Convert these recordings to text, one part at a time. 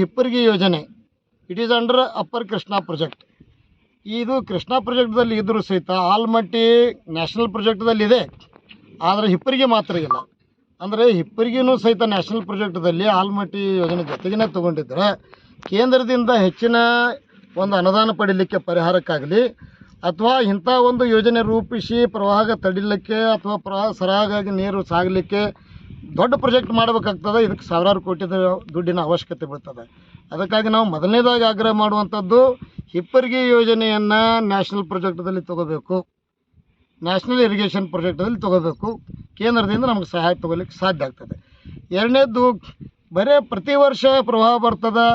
ಹಿಪ್ಪರಿಗೆ ಯೋಜನೆ. It is under upper Krishna project ಇದು ಕೃಷ್ಣ ಪ್ರಾಜೆಕ್ಟ್ದಲ್ಲಿ ಇದ್ದರೂ ಸಹಿತ ಆಲ್ಮಟ್ಟಿ ನ್ಯಾಷನಲ್ ಪ್ರಾಜೆಕ್ಟ್ದಲ್ಲಿ ಇದೆ. ಆದರೆ ಹಿಪ್ಪರಿಗೆ ಮಾತ್ರ ಇಲ್ಲ. ಅಂದರೆ ಹಿಪ್ಪರಿಗೆನೂ ಸಹಿತ ನ್ಯಾಷನಲ್ ಪ್ರಾಜೆಕ್ಟ್ದಲ್ಲಿ ಆಲ್ಮಟ್ಟಿ ಯೋಜನೆ ಜೊತೆಗೇ ತೊಗೊಂಡಿದ್ದರೆ ಕೇಂದ್ರದಿಂದ ಹೆಚ್ಚಿನ ಒಂದು ಅನುದಾನ ಪಡೀಲಿಕ್ಕೆ ಪರಿಹಾರಕ್ಕಾಗಲಿ, ಅಥವಾ ಇಂಥ ಒಂದು ಯೋಜನೆ ರೂಪಿಸಿ ಪ್ರವಾಹ ತಡಿಲಿಕ್ಕೆ ಅಥವಾ ಪ್ರವಾಹ ಸರಾಗಾಗಿ ನೀರು ಸಾಗಲಿಕ್ಕೆ ದೊಡ್ಡ ಪ್ರಾಜೆಕ್ಟ್ ಮಾಡಬೇಕಾಗ್ತದೆ. ಇದಕ್ಕೆ ಸಾವಿರಾರು ಕೋಟಿ ದುಡ್ಡಿನ ಅವಶ್ಯಕತೆ ಬೀಳ್ತದೆ. ಅದಕ್ಕಾಗಿ ನಾವು ಮೊದಲನೇದಾಗಿ ಆಗ್ರಹ ಮಾಡುವಂಥದ್ದು ಹಿಪ್ಪರಿಗೆ ಯೋಜನೆಯನ್ನು ನ್ಯಾಷನಲ್ ಪ್ರಾಜೆಕ್ಟ್ದಲ್ಲಿ ತಗೋಬೇಕು. ನ್ಯಾಷನಲ್ ಇರಿಗೇಷನ್ ಪ್ರಾಜೆಕ್ಟಲ್ಲಿ ತಗೋಬೇಕು. ಕೇಂದ್ರದಿಂದ ನಮಗೆ ಸಹಾಯ ತಗೋಲಿಕ್ಕೆ ಸಾಧ್ಯ ಆಗ್ತದೆ. ಎರಡನೇದು, ಬರೇ ಪ್ರತಿ ವರ್ಷ ಪ್ರವಾಹ ಬರ್ತದೆ.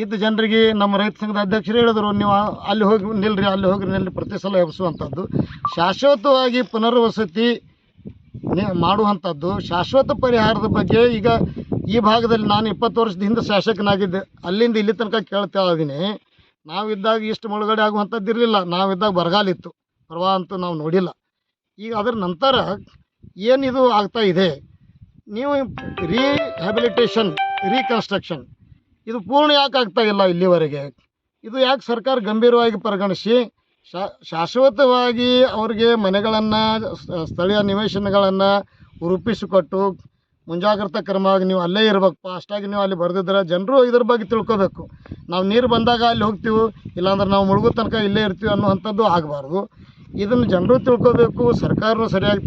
ಇದ್ದ ಜನರಿಗೆ ನಮ್ಮ ರೈತ ಸಂಘದ ಅಧ್ಯಕ್ಷರು ಹೇಳಿದ್ರು, ನೀವು ಅಲ್ಲಿ ಹೋಗಿ ನಿಲ್ರಿ, ಅಲ್ಲಿ ಹೋಗಿ ನಿಲ್ರಿ, ಪ್ರತಿ ಸಲ ಎಬ್ಸುವಂಥದ್ದು. ಶಾಶ್ವತವಾಗಿ ಪುನರ್ವಸತಿ ಮಾಡುವಂಥದ್ದು ಶಾಶ್ವತ ಪರಿಹಾರದ ಬಗ್ಗೆ ಈಗ ಈ ಭಾಗದಲ್ಲಿ ನಾನು ಇಪ್ಪತ್ತು ವರ್ಷದ ಹಿಂದೆ ಶಾಸಕನಾಗಿದ್ದೆ. ಅಲ್ಲಿಂದ ಇಲ್ಲಿ ತನಕ ಕೇಳ್ತಾ ಇದ್ದೀನಿ. ನಾವಿದ್ದಾಗ ಇಷ್ಟು ಮುಳುಗಡೆ ಆಗುವಂಥದ್ದು ಇರಲಿಲ್ಲ. ನಾವಿದ್ದಾಗ ಬರಗಾಲಿತ್ತು ಪ್ರವಾಹ ಅಂತೂ ನಾವು ನೋಡಿಲ್ಲ. ಈಗ ಅದರ ನಂತರ ಏನಿದು ಆಗ್ತಾ ಇದೆ? ನೀವು ರೀಹ್ಯಾಬಿಲಿಟೇಷನ್ ರೀಕನ್ಸ್ಟ್ರಕ್ಷನ್ ಇದು ಪೂರ್ಣ ಯಾಕೆ ಆಗ್ತಾ ಇಲ್ಲ ಇಲ್ಲಿವರೆಗೆ? ಇದು ಯಾಕೆ ಸರ್ಕಾರ ಗಂಭೀರವಾಗಿ ಪರಿಗಣಿಸಿ? ಶಾಶ್ವತವಾಗಿ ಅವ್ರಿಗೆ ಮನೆಗಳನ್ನು ಸ್ಥಳೀಯ ನಿವೇಶನಗಳನ್ನು ರೂಪಿಸಿಕೊಟ್ಟು ಮುಂಜಾಗ್ರತಾ ಕ್ರಮವಾಗಿ ನೀವು ಅಲ್ಲೇ ಇರ್ಬೇಕಪ್ಪ, ಅಷ್ಟಾಗಿ ನೀವು ಅಲ್ಲಿ ಬರೆದಿದ್ರೆ ಜನರು ಇದ್ರ ಬಗ್ಗೆ ತಿಳ್ಕೊಬೇಕು. ನಾವು ನೀರು ಬಂದಾಗ ಅಲ್ಲಿ ಹೋಗ್ತೀವಿ, ಇಲ್ಲಾಂದ್ರೆ ನಾವು ಮುಳುಗೋ ತನಕ ಇಲ್ಲೇ ಇರ್ತೀವಿ ಅನ್ನುವಂಥದ್ದು ಆಗಬಾರ್ದು. ಇದನ್ನು ಜನರು ತಿಳ್ಕೊಬೇಕು, ಸರ್ಕಾರನೂ ಸರಿಯಾಗಿ